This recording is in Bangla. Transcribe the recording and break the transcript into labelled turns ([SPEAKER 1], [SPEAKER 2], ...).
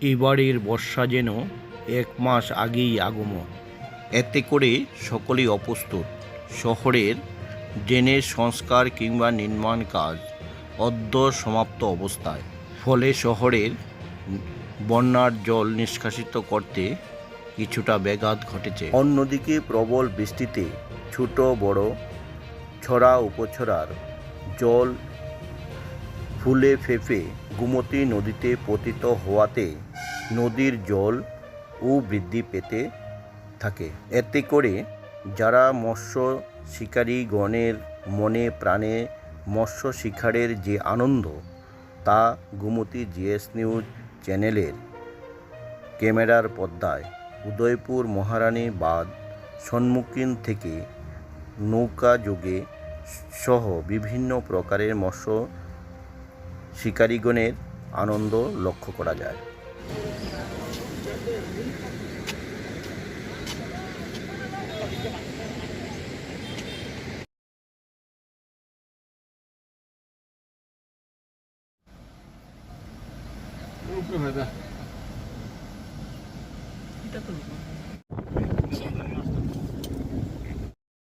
[SPEAKER 1] এবারের বর্ষা যেন এক মাস আগেই আগমন। এতে করে সকলেই অপ্রস্তুত। শহরের ড্রেনের সংস্কার কিংবা নির্মাণ কাজ অদ্য সমাপ্ত অবস্থায়। ফলে শহরের বন্যার জল নিষ্কাশিত করতে কিছুটা ব্যাঘাত ঘটেছে। অন্যদিকে প্রবল বৃষ্টিতে ছোট বড় ছড়া উপছড়ার জল ফুলে ফেঁপে গুমতি নদীতে পতিত হওয়াতে নদীর জল ও বৃদ্ধি পেতে থাকে। এতে করে যারা মৎস্য শিকারী গণের মনে প্রাণে মৎস্য শিকারের যে আনন্দ, তা গুমতি জিএস নিউজ চ্যানেলের ক্যামেরার পর্দায়। উদয়পুর মহারানী বাঁধ সম্মুখীন থেকে নৌকা যোগে সহ বিভিন্ন প্রকারের মৎস্য শিকারীগণের আনন্দ লক্ষ্য করা যায়।
[SPEAKER 2] উপরে
[SPEAKER 3] এটা তো